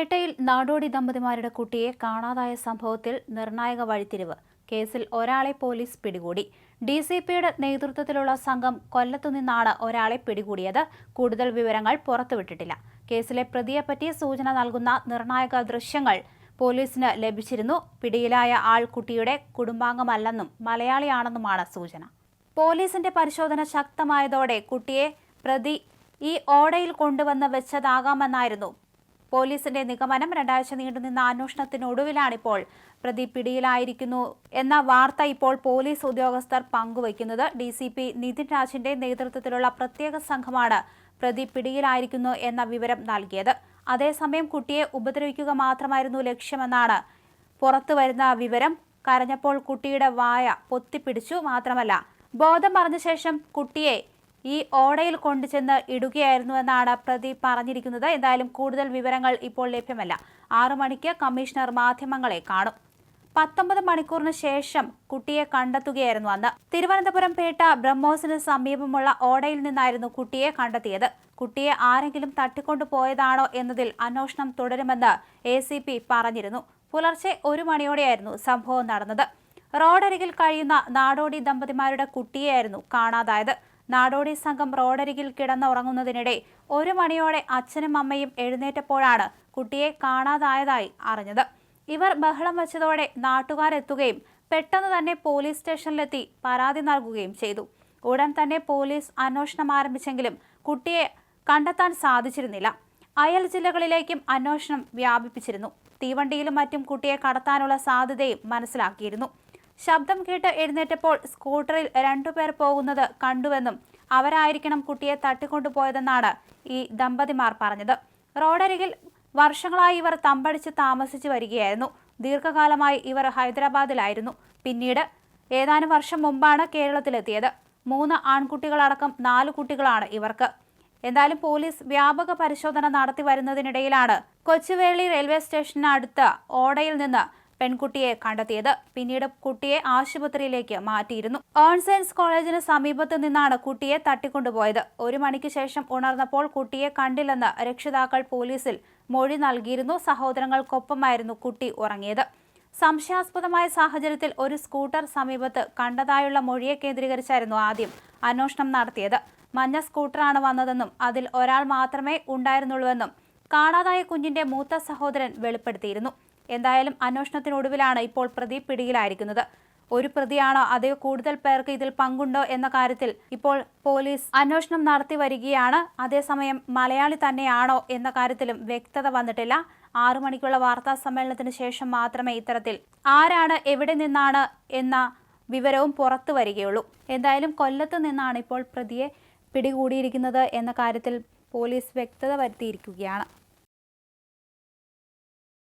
പേട്ടയിൽ നാടോടി ദമ്പതിമാരുടെ കുട്ടിയെ കാണാതായ സംഭവത്തിൽ നിർണായക വഴിത്തിരിവ്. കേസിൽ ഒരാളെ പോലീസ് പിടികൂടി. ഡി സി പിയുടെ നേതൃത്വത്തിലുള്ള സംഘം കൊല്ലത്തുനിന്നാണ് ഒരാളെ പിടികൂടിയത്. കൂടുതൽ വിവരങ്ങൾ പുറത്തുവിട്ടിട്ടില്ല. കേസിലെ പ്രതിയെപ്പറ്റി സൂചന നൽകുന്ന നിർണായക ദൃശ്യങ്ങൾ പോലീസിന് ലഭിച്ചിരുന്നു. പിടിയിലായ ആൾ കുട്ടിയുടെ കുടുംബാംഗമല്ലെന്നും മലയാളിയാണെന്നുമാണ് സൂചന. പോലീസിന്റെ പരിശോധന ശക്തമായതോടെ കുട്ടിയെ പ്രതി ഈ ഓടയിൽ കൊണ്ടുവന്ന് വെച്ചതാകാമെന്നായിരുന്നു പോലീസിന്റെ നിഗമനം രണ്ടാഴ്ച നീണ്ടുനിന്ന അന്വേഷണത്തിനൊടുവിലാണിപ്പോൾ പ്രതി പിടിയിലായിരിക്കുന്നു എന്ന വാർത്ത ഇപ്പോൾ പോലീസ് ഉദ്യോഗസ്ഥർ പങ്കുവയ്ക്കുന്നത്. ഡി സി പി നിതിൻ രാജിന്റെ നേതൃത്വത്തിലുള്ള പ്രത്യേക സംഘമാണ് പ്രതി പിടിയിലായിരിക്കുന്നു എന്ന വിവരം നൽകിയത്. അതേസമയം കുട്ടിയെ ഉപദ്രവിക്കുക മാത്രമായിരുന്നു ലക്ഷ്യമെന്നാണ് പുറത്തുവരുന്ന വിവരം. കരഞ്ഞപ്പോൾ കുട്ടിയുടെ വായ പൊത്തിപ്പിടിച്ചു മാത്രമല്ല ബോധം പറഞ്ഞ ശേഷം കുട്ടിയെ ഈ ഓടയിൽ കൊണ്ടുചെന്ന് ഇടുകയായിരുന്നുവെന്നാണ് പ്രതി പറഞ്ഞിരിക്കുന്നത്. എന്തായാലും കൂടുതൽ വിവരങ്ങൾ ഇപ്പോൾ ലഭ്യമല്ല. ആറു മണിക്ക് കമ്മീഷണർ മാധ്യമങ്ങളെ കാണും. പത്തൊമ്പത് മണിക്കൂറിന് ശേഷം കുട്ടിയെ കണ്ടെത്തുകയായിരുന്നു അന്ന്. തിരുവനന്തപുരം പേട്ട ബ്രഹ്മോസിന് സമീപമുള്ള ഓടയിൽ നിന്നായിരുന്നു കുട്ടിയെ കണ്ടെത്തിയത്. കുട്ടിയെ ആരെങ്കിലും തട്ടിക്കൊണ്ടു പോയതാണോ എന്നതിൽ അന്വേഷണം തുടരുമെന്ന് എ പറഞ്ഞിരുന്നു. പുലർച്ചെ ഒരു മണിയോടെയായിരുന്നു സംഭവം നടന്നത്. റോഡരികിൽ കഴിയുന്ന നാടോടി ദമ്പതിമാരുടെ കുട്ടിയെയായിരുന്നു കാണാതായത്. നാടോടി സംഘം റോഡരികിൽ കിടന്നുറങ്ങുന്നതിനിടെ ഒരു മണിയോടെ അച്ഛനും അമ്മയും എഴുന്നേറ്റപ്പോഴാണ് കുട്ടിയെ കാണാതായതായി അറിഞ്ഞത്. ഇവർ ബഹളം വച്ചതോടെ നാട്ടുകാരെത്തുകയും പെട്ടെന്ന് തന്നെ പോലീസ് സ്റ്റേഷനിലെത്തി പരാതി നൽകുകയും ചെയ്തു. ഉടൻ തന്നെ പോലീസ് അന്വേഷണം ആരംഭിച്ചെങ്കിലും കുട്ടിയെ കണ്ടെത്താൻ സാധിച്ചിരുന്നില്ല. അയൽ ജില്ലകളിലേക്കും അന്വേഷണം വ്യാപിപ്പിച്ചിരുന്നു. തീവണ്ടിയിലും മറ്റും കുട്ടിയെ കടത്താനുള്ള സാധ്യതയും മനസ്സിലാക്കിയിരുന്നു. ശബ്ദം കേട്ട് എഴുന്നേറ്റപ്പോൾ സ്കൂട്ടറിൽ രണ്ടുപേർ പോകുന്നത് കണ്ടുവെന്നും അവരായിരിക്കണം കുട്ടിയെ തട്ടിക്കൊണ്ടുപോയതെന്നാണ് ഈ ദമ്പതിമാർ പറഞ്ഞത്. റോഡരികിൽ വർഷങ്ങളായി ഇവർ തമ്പടിച്ച് താമസിച്ചു വരികയായിരുന്നു. ദീർഘകാലമായി ഇവർ ഹൈദരാബാദിലായിരുന്നു. പിന്നീട് ഏതാനും വർഷം മുമ്പാണ് കേരളത്തിലെത്തിയത്. മൂന്ന് ആൺകുട്ടികളടക്കം നാല് കുട്ടികളാണ് ഇവർക്ക്. എന്തായാലും പോലീസ് വ്യാപക പരിശോധന നടത്തി വരുന്നതിനിടയിലാണ് കൊച്ചുവേളി റെയിൽവേ സ്റ്റേഷനടുത്ത് ഓടയിൽ നിന്ന് പെൺകുട്ടിയെ കണ്ടെത്തിയത്. പിന്നീട് കുട്ടിയെ ആശുപത്രിയിലേക്ക് മാറ്റിയിരുന്നു. ഓൺ സയൻസ് കോളേജിന് സമീപത്ത് നിന്നാണ് കുട്ടിയെ തട്ടിക്കൊണ്ടുപോയത്. ഒരു മണിക്ക് ശേഷം ഉണർന്നപ്പോൾ കുട്ടിയെ കണ്ടില്ലെന്ന് രക്ഷിതാക്കൾ പോലീസിൽ മൊഴി നൽകിയിരുന്നു. സഹോദരങ്ങൾക്കൊപ്പമായിരുന്നു കുട്ടി ഉറങ്ങിയത്. സംശയാസ്പദമായ സാഹചര്യത്തിൽ ഒരു സ്കൂട്ടർ സമീപത്ത് കണ്ടതായുള്ള മൊഴിയെ കേന്ദ്രീകരിച്ചായിരുന്നു ആദ്യം അന്വേഷണം നടത്തിയത്. മഞ്ഞ സ്കൂട്ടറാണ് വന്നതെന്നും അതിൽ ഒരാൾ മാത്രമേ ഉണ്ടായിരുന്നുള്ളൂവെന്നും കാണാതായ കുഞ്ഞിന്റെ മൂത്ത സഹോദരൻ വെളിപ്പെടുത്തിയിരുന്നു. എന്തായാലും അന്വേഷണത്തിനൊടുവിലാണ് ഇപ്പോൾ പ്രതി പിടിയിലായിരിക്കുന്നത്. ഒരു പ്രതിയാണോ അതോ കൂടുതൽ പേർക്ക് ഇതിൽ പങ്കുണ്ടോ എന്ന കാര്യത്തിൽ ഇപ്പോൾ പോലീസ് അന്വേഷണം നടത്തി വരികയാണ്. അതേസമയം മലയാളി തന്നെയാണോ എന്ന കാര്യത്തിലും വ്യക്തത വന്നിട്ടില്ല. ആറു മണിക്കുള്ള വാർത്താ സമ്മേളനത്തിന് ശേഷം മാത്രമേ ഇത്തരത്തിൽ ആരാണ് എവിടെ നിന്നാണ് എന്ന വിവരവും പുറത്തു വരികയുള്ളൂ. എന്തായാലും കൊല്ലത്ത് നിന്നാണ് ഇപ്പോൾ പ്രതിയെ പിടികൂടിയിരിക്കുന്നത് എന്ന കാര്യത്തിൽ പോലീസ് വ്യക്തത വരുത്തിയിരിക്കുകയാണ്.